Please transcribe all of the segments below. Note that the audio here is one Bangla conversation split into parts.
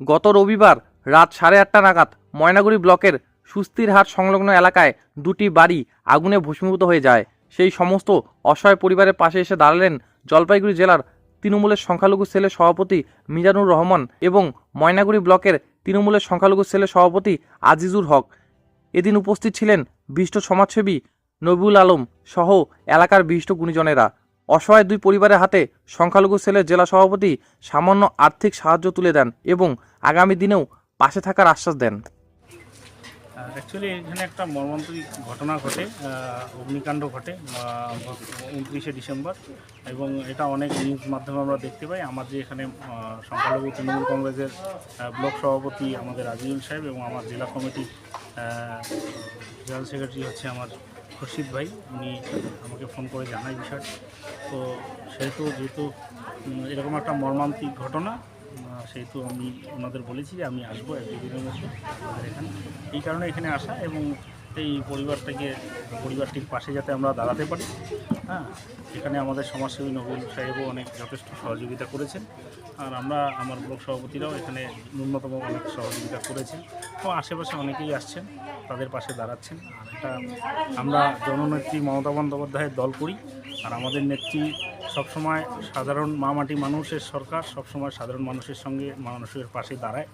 গত রবিবার রাত সাড়ে আটটা নাগাদ ময়নাগুড়ি ব্লকের সুস্তিরহাট সংলগ্ন এলাকায় দুটি বাড়ি আগুনে ভস্মীভূত হয়ে যায়। সেই সমস্ত অসহায় পরিবারের পাশে এসে দাঁড়ালেন জলপাইগুড়ি জেলার তৃণমূলের সংখ্যালঘু সেলের সভাপতি মিজানুর রহমান এবং ময়নাগুড়ি ব্লকের তৃণমূলের সংখ্যালঘু সেলের সভাপতি আজিজুর হক। এদিন উপস্থিত ছিলেন বিশিষ্ট সমাজসেবী নবুল আলম সহ এলাকার বিশিষ্ট গুণীজনেরা। অসহায় দুই পরিবারের হাতে সংখ্যালঘু সেলের জেলা সভাপতি সামান্য আর্থিক সাহায্য তুলে দেন এবং আগামী দিনেও পাশে থাকার আশ্বাস দেন। অ্যাকচুয়ালি এখানে একটা মর্মান্তিক ঘটনা ঘটে অগ্নিকাণ্ড ঘটে উনত্রিশে ডিসেম্বর, এবং এটা অনেক নিউজ মাধ্যমে আমরা দেখতে পাই। আমার যে এখানে সংখ্যালঘু তৃণমূল কংগ্রেসের ব্লক সভাপতি আমাদের আজিজুল সাহেব এবং আমার জেলা কমিটি জেনারেল সেক্রেটারি হচ্ছে আমার খুরশিদ ভাই। উনি ফোন করে জানাই বিষয়টা। তো সেহেতু যেহেতু এরকম একটা মর্মান্তিক ঘটনা সেহেতু আমি ওনাদের বলেছি যে আমি আসব এক দুদিনের মধ্যে এখানে। এই কারণে এখানে আসা এবং এই পরিবারটাকে, পরিবারটির পাশে যাতে আমরা দাঁড়াতে পারি হ্যাঁ? এখানে আমাদের সমাজসেবী নবুল সাহেবও অনেক যথেষ্ট সহযোগিতা করেছেন। আর আমরা, আমার ব্লক সভাপতিরাও এখানে ন্যূনতম অনেক সহযোগিতা করেছেন। তো আশেপাশে অনেকেই আসছেন, তাদের পাশে দাঁড়াচ্ছেন। আর এটা আমরা জননেত্রী মমতা বন্দ্যোপাধ্যায়ের দল করি। আর আমাদের নেত্রী সবসময় সাধারণ মামাটি মানুষের সরকার, সবসময় সাধারণ মানুষের সঙ্গে মানুষের পাশে দাঁড়ায়।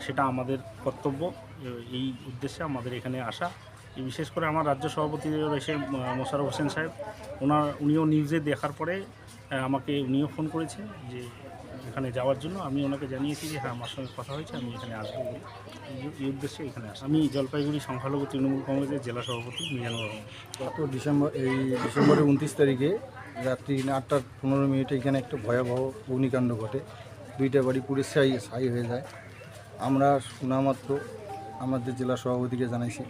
সেটা আমাদের কর্তব্য। এই উদ্দেশ্যে আমাদের এখানে আসা। বিশেষ করে আমার রাজ্য সভাপতি আহ, মোশাররফ হোসেন সাহেব। ওনার উনিও নিউজে দেখার পরে আমাকে উনিও ফোন করেছেন যে এখানে যাওয়ার জন্য। আমি ওনাকে জানিয়েছি যে হ্যাঁ আমার সঙ্গে কথা হয়েছে আমি এখানে আসব এই- উদ্দেশ্যে এখানে আসা। আমি জলপাইগুড়ি সংখ্যালঘু তৃণমূল কংগ্রেসের জেলা সভাপতি মিজানুর রহমান। গত ডিসেম্বর এই ডিসেম্বরের উনত্রিশ তারিখে রাত্রি আটটা পনেরো মিনিটে এখানে একটা ভয়াবহ অগ্নিকাণ্ড ঘটে। দুইটা বাড়ি পুড়ে ছাই ছাই হয়ে যায়। আমরা শোনামাত্র আমাদের জেলা সভাপতিকে জানাইছি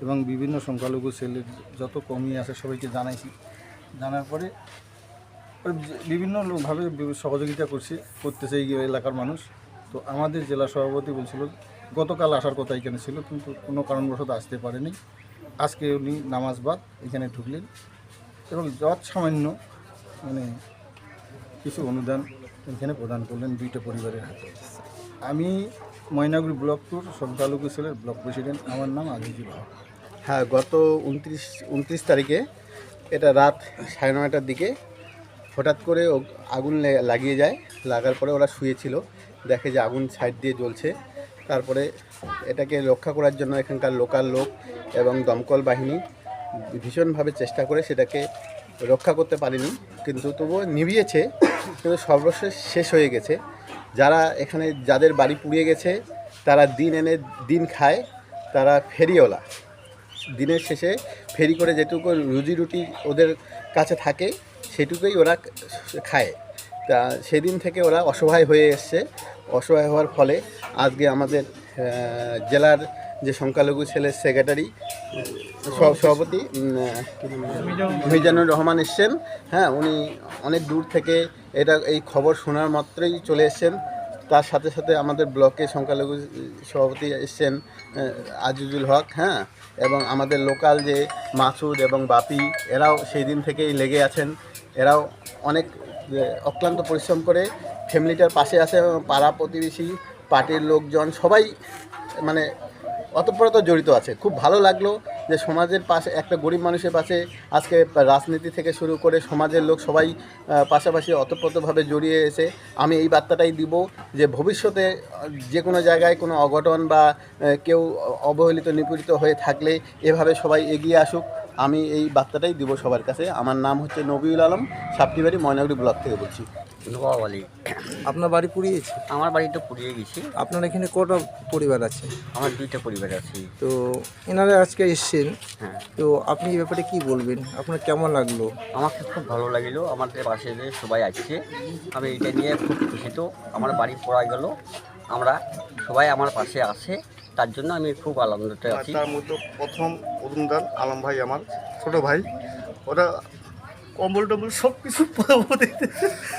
এবং বিভিন্ন সংখ্যালঘু ছেলের যত কমি আছে সবাইকে জানাইছি। জানার পরে ওই যে- বিভিন্ন লোকভাবে বি- সহযোগিতা করছে, করতেছে এই এলাকার মানুষ। তো আমাদের জেলা সভাপতি বলছিল, গতকাল আসার কথা এখানে ছিল, কিন্তু কোনো কারণবশত আসতে পারেনি। আজকে উনি নামাজ বাদ এখানে ঢুকলেন। এবং যৎ সামান্য মানে কিছু অনুদান এখানে প্রদান করলেন দুইটা পরিবারের হাতে। আমি ময়নাগুড়ি ব্লক টুর সংখ্যালঘু সেলের ব্লক প্রেসিডেন্ট। আমার নাম আজিজুল হক। হ্যাঁ গত উনত্রিশ উনত্রিশ তারিখে এটা রাত সাড়ে নয়টার দিকে হঠাৎ করে ও- আগুন লাগিয়ে যায়। লাগার পরে ওরা শুয়েছিল। দেখে যে আগুন সাইড দিয়ে জ্বলছে। তারপরে এটাকে রক্ষা করার জন্য এখানকার লোকাল লোক এবং দমকল বাহিনী ভীষণভাবে চেষ্টা করে সেটাকে রক্ষা করতে পারেনি। কিন্তু তবুও নিভিয়েছে, কিন্তু সর্বশেষ শেষ হয়ে গেছে। যারা এখানে যাদের বাড়ি পুড়িয়ে গেছে, তারা দিন এনে দিন খায়, তারা ফেরিওলা দিনের শেষে ফেরি করে যেটুকু রুজি রুটি ওদের কাছে থাকে, সেটুকুই ওরা খায়। তা সেদিন থেকে ওরা অসহায় হয়ে এসছে। অসহায় হওয়ার ফলে আজকে আমাদের জেলার যে সংখ্যালঘু ছেলের সেক্রেটারি সভাপতি মিজানুর রহমান এসছেন। হ্যাঁ উনি অনেক দূর থেকে এটা, এই খবর শোনার মাত্রই চলে এসছেন। তার সাথে সাথে আমাদের ব্লকে সংখ্যালঘু সভাপতি এসছেন আজিজুল হক হ্যাঁ এবং আমাদের লোকাল যে মাসুদ এবং বাপি, এরাও সেই দিন থেকেই লেগে আছেন। এরাও অনেক অক্লান্ত পরিশ্রম করে ফ্যামিলিটার পাশে আছে পাড়া প্রতিবেশী, পার্টির লোকজন, সবাই মানে অতপ্রত জড়িত আছে। খুব ভালো লাগল যে সমাজের পাশে, একটা গরিব মানুষের পাশে আজকে রাজনীতি থেকে শুরু করে সমাজের লোক সবাই পাশাপাশি অতপ্রতভাবে জড়িয়ে এসে আমি এই বার্তাটাই দিব যে ভবিষ্যতে যে কোনো জায়গায় কোনো অঘটন বা কেউ অবহেলিত, নিপীড়িত হয়ে থাকলে এভাবে সবাই এগিয়ে আসুক। আমি এই বার্তাটাই দিব সবার কাছে। আমার নাম হচ্ছে নবিউল আলম, সাপটিবাড়ি ময়নাগুড়ি ব্লক থেকে বলছি। নোয়াবালি আপনার বাড়ি পুড়িয়েছে? আমার বাড়িটা পুড়িয়ে গেছি। আপনার এখানে কটা পরিবার আছে? আমার দুইটা পরিবার আছে। তো এনারা আজকে এসছেন। হ্যাঁ। তো আপনি এই ব্যাপারে কি বলবেন? আপনার কেমন লাগল? আমাকে খুব ভালো লাগল। আমাদের পাশে যে সবাই আসছে আমি এটা নিয়ে খুব খুশি তো আমার বাড়ি পড়া গেল। আমরা সবাই আমার পাশে আছে। তার জন্য আমি খুব আনন্দতে আছি। তার মধ্যে প্রথম অনুদান আলম ভাই আমার ছোট ভাই। ওরা কম্বল টম্বল সব কিছু